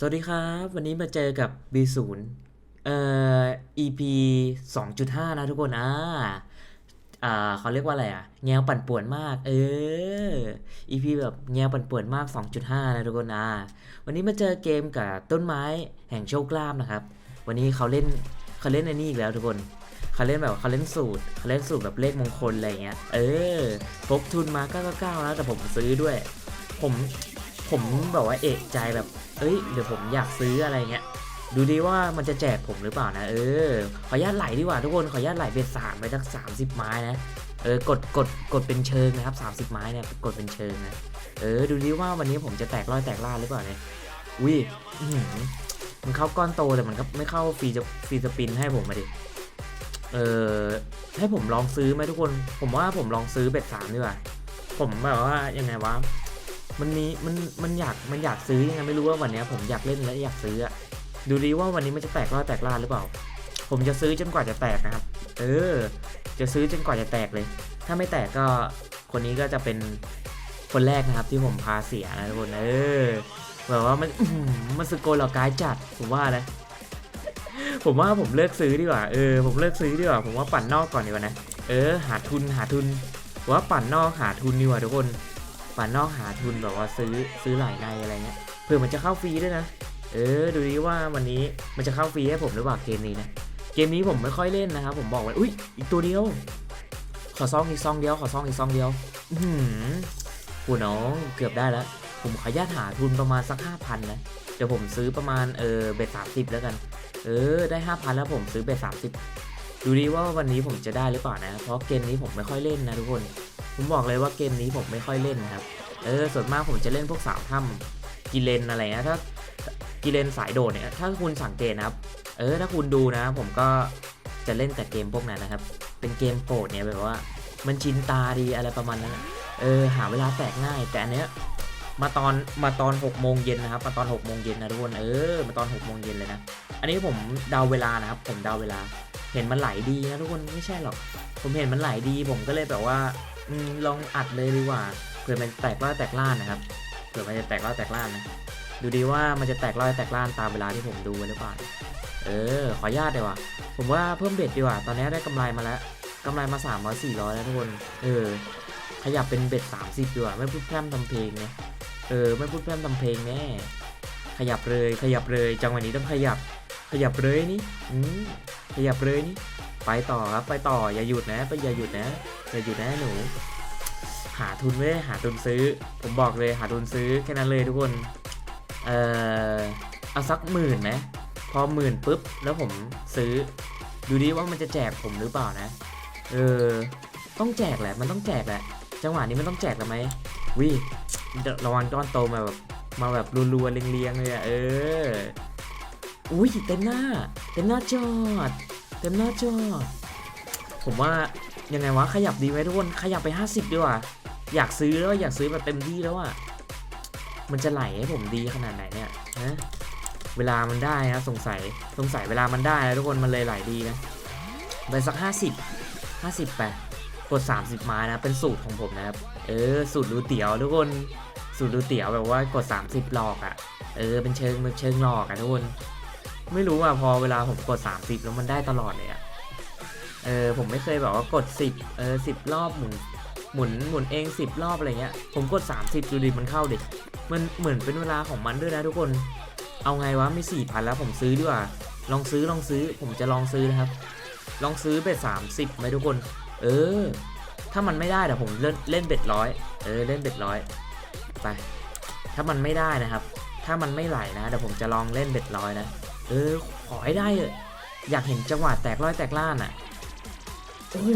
สวัสดีครับ วันนี้มาเจอกับ B0 เอ่อ EP 2.5 นะทุกคนอ่าอ่าเขาเรียกว่าอะไรอะแนวปั่นป่วนมาก เออ EP แบบแนวปั่นป่วนมาก 2.5 นะทุกคนอ่าวันนี้มาเจอเกมกับต้นไม้แห่งโชคลาภนะครับ วันนี้เขาเล่นเขาเล่นอันนี้อีกแล้วทุกคนเขาเล่นแบบเขาเล่นสูตรเขาเล่นสูตรแบบเลขมงคลอะไรเงี้ย เออพกทุนมา999แล้วแต่ผมซื้อด้วย ผม ผมแบบว่าเอกใจแบบ เอ้ยเดี๋ยวผมอยากซื้ออะไรเงี้ย ดูดีว่ามันจะแจกผมหรือเปล่านะ เออ ขออนุญาตไหลดีกว่าทุกคน ขออนุญาตไหลเบ็ดสามไปสักสามสิบไม้นะ เออ กด กด กดเป็นเชิงนะครับสามสิบไม้เนี่ย กดเป็นเชิงนะ เออ ดูดีว่าวันนี้ผมจะแตกร้อยแตกล่าหรือเปล่าเนี่ยอุ้ยมันเข้าก้อนโตแต่มันก็ไม่เข้าฟรีจะฟรีสปินให้ผมมาดิ เออ ให้ผมลองซื้อไหมทุกคน ผมว่าผมลองซื้อเบ็ดสามดีกว่า ผมแบบว่ายังไงวะ มันมีมันมันอยากมันอยากซื้อยังไงไม่รู้ว่าวันนี้ผมอยากเล่นและอยากซื้ออะดูดีว่าวันนี้มันจะแตกรอดแตกล่าหรือเปล่า ผมจะซื้อจนกว่าจะแตกนะครับ เออ จะซื้อจนกว่าจะแตกเลย ถ้าไม่แตกก็คนนี้ก็จะเป็นคนแรกนะครับที่ผมพาเสียนะทุกคนเออแบบว่ามันมันสโกลเรากายจัดผมว่านะผมว่าผมเลิกซื้อดีกว่าเออผมเลิกซื้อดีกว่าผมว่าปั่นนอกก่อนดีกว่านะเออ หาทุนหาทุนผมว่าปั่นนอกหาทุนดีกว่าทุกคน ปั่นนอกหาทุนแบบว่าซื้อซื้อหลายในอะไรเงี้ยเผื่อมันจะเข้าฟรีด้วยนะ เออ ดูดีว่าวันนี้มันจะเข้าฟรีให้ผมหรือเปล่าเกมนี้นะเกมนี้ผมไม่ค่อยเล่นนะครับผมบอกไว้อุ้ยอีกตัวเดียว ขอซองอีกซองเดียวขอซองอีกซองเดียว อือหือกูน้องเกือบได้แล้ว ผมขอญาตหาทุนประมาณสักห้าพันนะเดี๋ยวผมซื้อประมาณเออเบ็ดสามสิบแล้วกัน เออได้ห้าพันแล้วผมซื้อเบ็ดสามสิบดูดีว่าวันนี้ผมจะได้หรือเปล่านะ เพราะเกมนี้ผมไม่ค่อยเล่นนะทุกคน ผมบอกเลยว่าเกมนี้ผมไม่ค่อยเล่นนะครับ เออส่วนมากผมจะเล่นพวกสาวถ้ำกิเลนอะไรเงี้ยถ้ากิเลนสายโดดเนี่ยถ้าคุณสังเกตนะครับ เออถ้าคุณดูนะ ผมก็จะเล่นแต่เกมพวกนั้นนะครับ เป็นเกมโปรดเนี่ยแบบว่า มันชินตาดีอะไรประมาณนั้นเออหาเวลาแตกง่าย แต่อันเนี้ยมาตอนมาตอน6โมงเย็นนะครับ มาตอน6โมงเย็นนะทุกคนเออมาตอน6โมงเย็นเลยนะอันนี้ผมเดาเวลานะครับ ผมเดาเวลา เห็นมันไหลดีนะทุกคนไม่ใช่หรอก ผมเห็นมันไหลดี ผมก็เลยแบบว่า ลองอัดเลยดีกว่าเผื่อมันแตกร้อแตกล่านนะครับเผื่อมันจะแตกร้อแตกล่านนะดูดีว่ามันจะแตกร้อแตกล่านตามเวลาที่ผมดูหรือเปล่าเออ ขออนุญาตดีกว่าผมว่าเพิ่มเบ็ดดีกว่า ตอนนี้ได้กำไรมาแล้วกำไรมา300 400แล้วทุกคน เออ ขยับเป็นเบ็ด 30ดีกว่า ไม่พูดแพร่มทำเพลงนะเออ ไม่พูดแพร่มทำเพลงแน่ ขยับเลย ขยับเลย จังหวะนี้ต้องขยับ ขยับเลยนี่อืมขยับเลยนี่ ไปต่อครับไปต่ออย่าหยุดนะ ไปอย่าหยุดนะอย่าหยุดนะหนู หาทุนไว้หาทุนซื้อ ผมบอกเลยหาทุนซื้อแค่นั้นเลยทุกคน เออเอาสักหมื่นไหมพอหมื่นปุ๊บแล้วผมซื้อ ดูดิว่ามันจะแจกผมหรือเปล่านะ เออ ต้องแจกแหละ มันต้องแจกแหละ จังหวะนี้มันต้องแจกแล้วไหมวิระวังก้อนโตมาแบบมาแบบรัวๆเรียงๆเลยอะเออ อุ้ยเต็มหน้า เต็มหน้าจอด ต็มหน้าจอ ผมว่ายังไงวะขยับดีไหมทุกคนขยับไป 50 ดีกว่า อยากซื้อแล้วอยากซื้อแบบเต็มที่แล้วอะมันจะไหลให้ผมดีขนาดไหนเนี่ยนะเวลามันได้นะสงสัยสงสัยเวลามันได้นะทุกคนมันเลยไหลดีนะไปสัก 50 50ไปกด 30 ไม้นะเป็นสูตรของผมนะครับเออสูตรรูเตี๋ยวทุกคนสูตรรูเตี๋ยวแบบว่ากด 30หลอกอะเออเป็นเชิงเชิงหลอกอะทุกคน ไม่รู้อะพอเวลาผมกด 30 แล้วมันได้ตลอดเลยอะ เออผมไม่เคยแบบว่ากด 10 เออ10 รอบหมุนหมุนหมุนเอง 10 รอบอะไรเงี้ย ผมกด 30ดูดิมันเข้าดิมันเหมือนเป็นเวลาของมันด้วยนะทุกคน เอาไงวะมี4,000แล้วผมซื้อดีกว่า ลองซื้อลองซื้อผมจะลองซื้อนะครับ ลองซื้อเบ็ด30ไหมทุกคน เออ ถ้ามันไม่ได้เดี๋ยวผมเล่นเล่นเบ็ดร้อยเออเล่นเบ็ดร้อยไป ถ้ามันไม่ได้นะครับ ถ้ามันไม่ไหลนะเดี๋ยวผมจะลองเล่นเบ็ดร้อยนะ เออ ขอให้ได้เอออยากเห็นจังหวะแตกร้อยแตกล่านอะ โอ้โห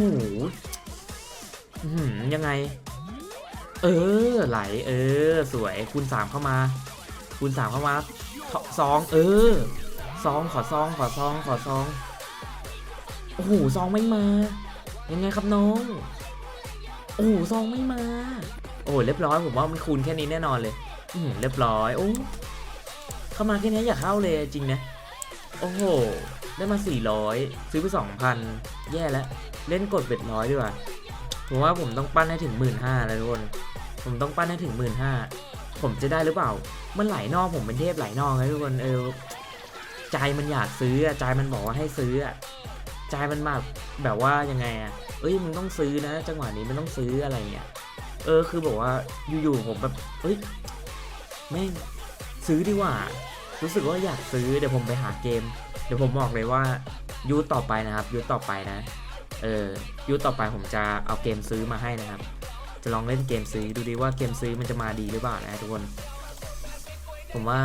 ยังไง เออ ไหล เออ สวย คูณสามเข้ามา คูณสามเข้ามาซอง เออซอง ขอซอง ขอซอง ขอซอง โอ้โห ซองไม่มา ยังไงครับน้อง โอ้โห ซองไม่มา โอ้เรียบร้อย ผมว่ามันคูณแค่นี้แน่นอนเลย อืเรียบร้อย โอ้ เข้ามาแค่นี้อย่าเข้าเลยจริงนะ โอ้โห ได้มา 400 ซื้อไป 2,000 แย่แล้ว เล่นกดเบ็ดร้อยดีกว่า ผมว่าผมต้องปั้นให้ถึง 1 5ื่นห้าแล้วทุกคน ผมต้องปั้นให้ถึง 1 5ื่นห้าผมจะได้หรือเปล่า มันไหลนอกผมเป็นเทพไหลนอกไงทุกคนเออใจมันอยากซื้ออะใจมันบอกว่าให้ซื้ออะใจมันมาแบบว่ายังไงอะเอ้ยมึงต้องซื้อนะ จังหวะนี้มันต้องซื้ออะไรเงี้ยเออคือบอกว่าอยู่ๆผมแบบเอ้ยแม่งซื้อดีกว่า รู้สึกว่าอยากซื้อเดี๋ยวผมไปหาเกม เดี๋ยวผมบอกเลยว่ายูต่อไปนะครับยูต่อไปนะ เออยูต่อไปผมจะเอาเกมซื้อมาให้นะครับ จะลองเล่นเกมซื้อดูดีว่าเกมซื้อมันจะมาดีหรือเปล่านะทุกคน ผมว่า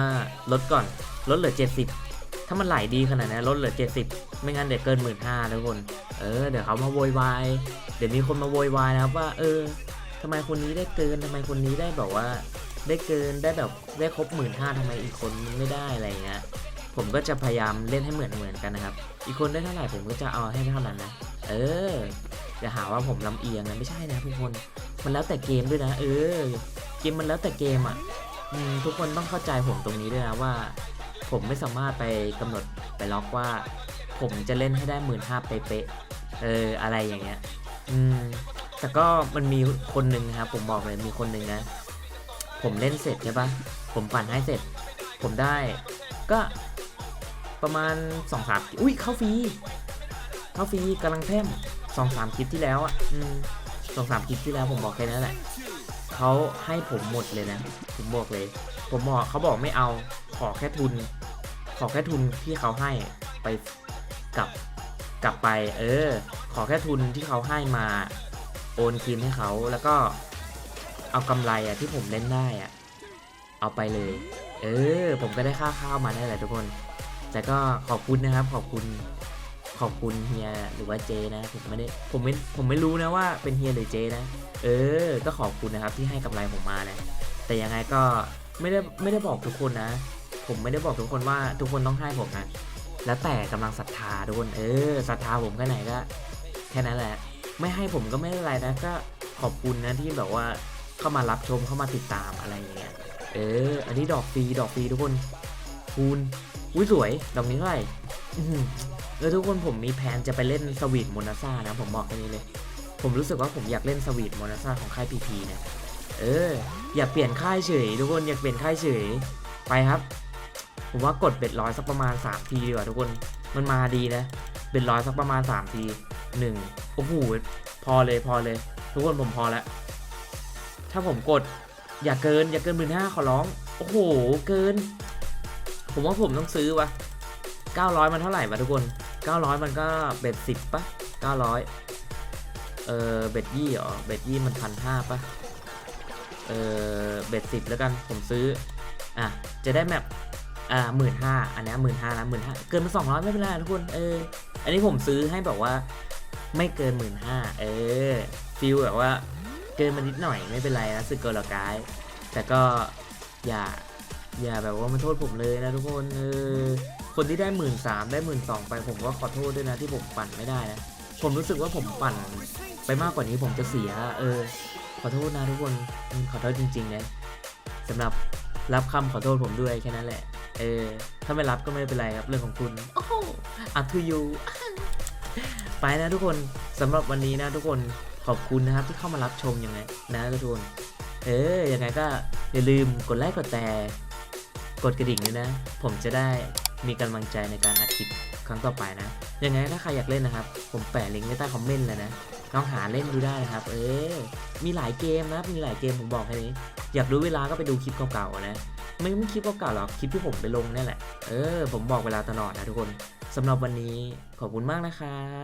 ลดก่อนลดเหลือ 70 ถ้ามันไหลดีขนาดนี้นลดเหลือ 70 ไม่งั้นเดี๋ยวเกินหมื่นห้าทุกคน เออเดี๋ยวเขามาโวยวายเดี๋ยวมีคนมาโวยวายนะครับว่า เออทำไมคนนี้ได้เกินทำไมคนนี้ได้แบบว่า ได้เกินได้แบบได้ครบหมื่นห้าทำไมอีกคนไม่ได้อะไรเงี้ยผมก็จะพยายามเล่นให้เหมือนเหมือนกันนะครับ อีกคนได้เท่าไหร่ผมก็จะเอาให้เท่านั้นนะ เอออย่าหาว่าผมลำเอียงนะไม่ใช่นะทุกคน มันแล้วแต่เกมด้วยนะ เออ เกมมันแล้วแต่เกมอะทุกคนต้องเข้าใจผมตรงนี้ด้วยนะว่า ผมไม่สามารถไปกำหนดไปล็อกว่า ผมจะเล่นให้ได้หมื่นห้าเป๊ะเอออะไรอย่างเงี้ย อืมแต่ก็มันมีคนหนึ่งนะครับผมบอกเลยมีคนหนึ่งนะ ผมเล่นเสร็จใช่ปะผมปั่นให้เสร็จ ผมได้ก็ประมาณสองสามอุ้ยเข้าฟรีเข้าฟรีกำลังแท่มสองสามคลิปที่แล้วอะสองสามคลิปที่แล้วผมบอกแค่นั้นแหละเขาให้ผมหมดเลยนะ ผมบอกเลย ผมบอกเขาบอกไม่เอาขอแค่ทุน ขอแค่ทุนที่เขาให้ไปกลับกลับไป เออ ขอแค่ทุนที่เขาให้มาโอนคืนให้เขาแล้วก็ เอากำไรอะที่ผมเล่นได้อะเอาไปเลย เออ ผมก็ได้ค่าข้าวมาได้แหละทุกคน แต่ก็ขอบคุณนะครับ ขอบคุณ ขอบคุณเฮียหรือว่าเจนะ ผมไม่ได้ผมไม่ผมไม่รู้นะว่าเป็นเฮียหรือเจนะ เออ ก็ขอบคุณนะครับที่ให้กำไรผมมานะ แต่ยังไงก็ไม่ได้ไม่ได้บอกทุกคนนะ ผมไม่ได้บอกทุกคนว่าทุกคนต้องให้ผมนะแล้วแต่กำลังศรัทธาทุกคนเออศรัทธาผมแค่ไหนก็ แค่นั้นแหละ ไม่ให้ผมก็ไม่เป็นไรนะก็ขอบคุณนะที่แบบว่า เข้ามารับชมเข้ามาติดตามอะไรอย่างเงี้ยเออ อันนี้ดอกฟรีดอกฟรีทุกคนคูณอุ้ยสวย ดอกนี้เท่าไหร่เออทุกคนผมมีแผนจะไปเล่นสวีทโมนาซ่านะ ผมบอกแค่นี้เลย ผมรู้สึกว่าผมอยากเล่นสวีทโมนาซ่าของค่ายพีพีนะเออ อยากเปลี่ยนค่ายเฉย ทุกคนอยากเปลี่ยนค่ายเฉยไปครับ ผมว่ากดเบ็ดร้อยสักประมาณ3ทีดีกว่าทุกคนมันมาดีนะเบ็ดร้อยสักประมาณ3ทีหนึ่งโอ้โหพอเลยพอเลย ทุกคนผมพอแล้ว ถ้าผมกดอย่าเกินอย่าเกินหมื่นห้าขอร้อง โอ้โห เกิน ผมว่าผมต้องซื้อวะ900มันเท่าไหร่วะทุกคน900มันก็เบ็ดสิบปะ900เออเบ็ดยี่หรอเบ็ดยี่มันพันห้าปะเออเบ็ดสิบแล้วกันผมซื้ออะจะได้แมปอ่าหมื่นห้าอันนี้หมื่นห้านะหมื่นห้าเกินมาสองร้อยไม่เป็นไรทุกคนเอออันนี้ผมซื้อให้แบบว่าไม่เกินหมื่นห้าเออฟิลแบบว่า เกินมานิดหน่อยไม่เป็นไรนะสึกเกอร์ลกาย แต่ก็อย่าอย่าแบบว่ามาโทษผมเลยนะทุกคนเออคนที่ได้หมื่นสามได้หมื่นสองไปผมก็ขอโทษด้วยนะที่ผมปั่นไม่ได้นะผมรู้สึกว่าผมปั่นไปมากกว่านี้ผมจะเสีย เออ ขอโทษนะทุกคนขอโทษจริงๆนะสำหรับรับคำขอโทษผมด้วยแค่นั้นแหละ เออ ถ้าไม่รับก็ไม่เป็นไรครับเรื่องของคุณโอ้โหอัทูยูไปนะทุกคนสำหรับวันนี้นะทุกคน ขอบคุณนะครับที่เข้ามารับชมยังไงนะทุกคนเออยังไงก็อย่าลืมกดไลค์กดแต่กดกระดิ่งด้วยนะ ผมจะได้มีกำลังใจในการอัดคลิปครั้งต่อไปนะ ยังไงถ้าใครอยากเล่นนะครับ ผมแปะลิงก์ไว้ใต้คอมเมนต์เลยนะลองหาเล่นดูได้นะครับ เออ มีหลายเกมนะ มีหลายเกมผมบอกแค่นี้ อยากรู้เวลาก็ไปดูคลิปเก่าๆนะ ไม่ไม่คลิปเก่าๆหรอก คลิปที่ผมไปลงนี่แหละ เออ ผมบอกเวลาตลอดนะทุกคน สำหรับวันนี้ขอบคุณมากนะครับ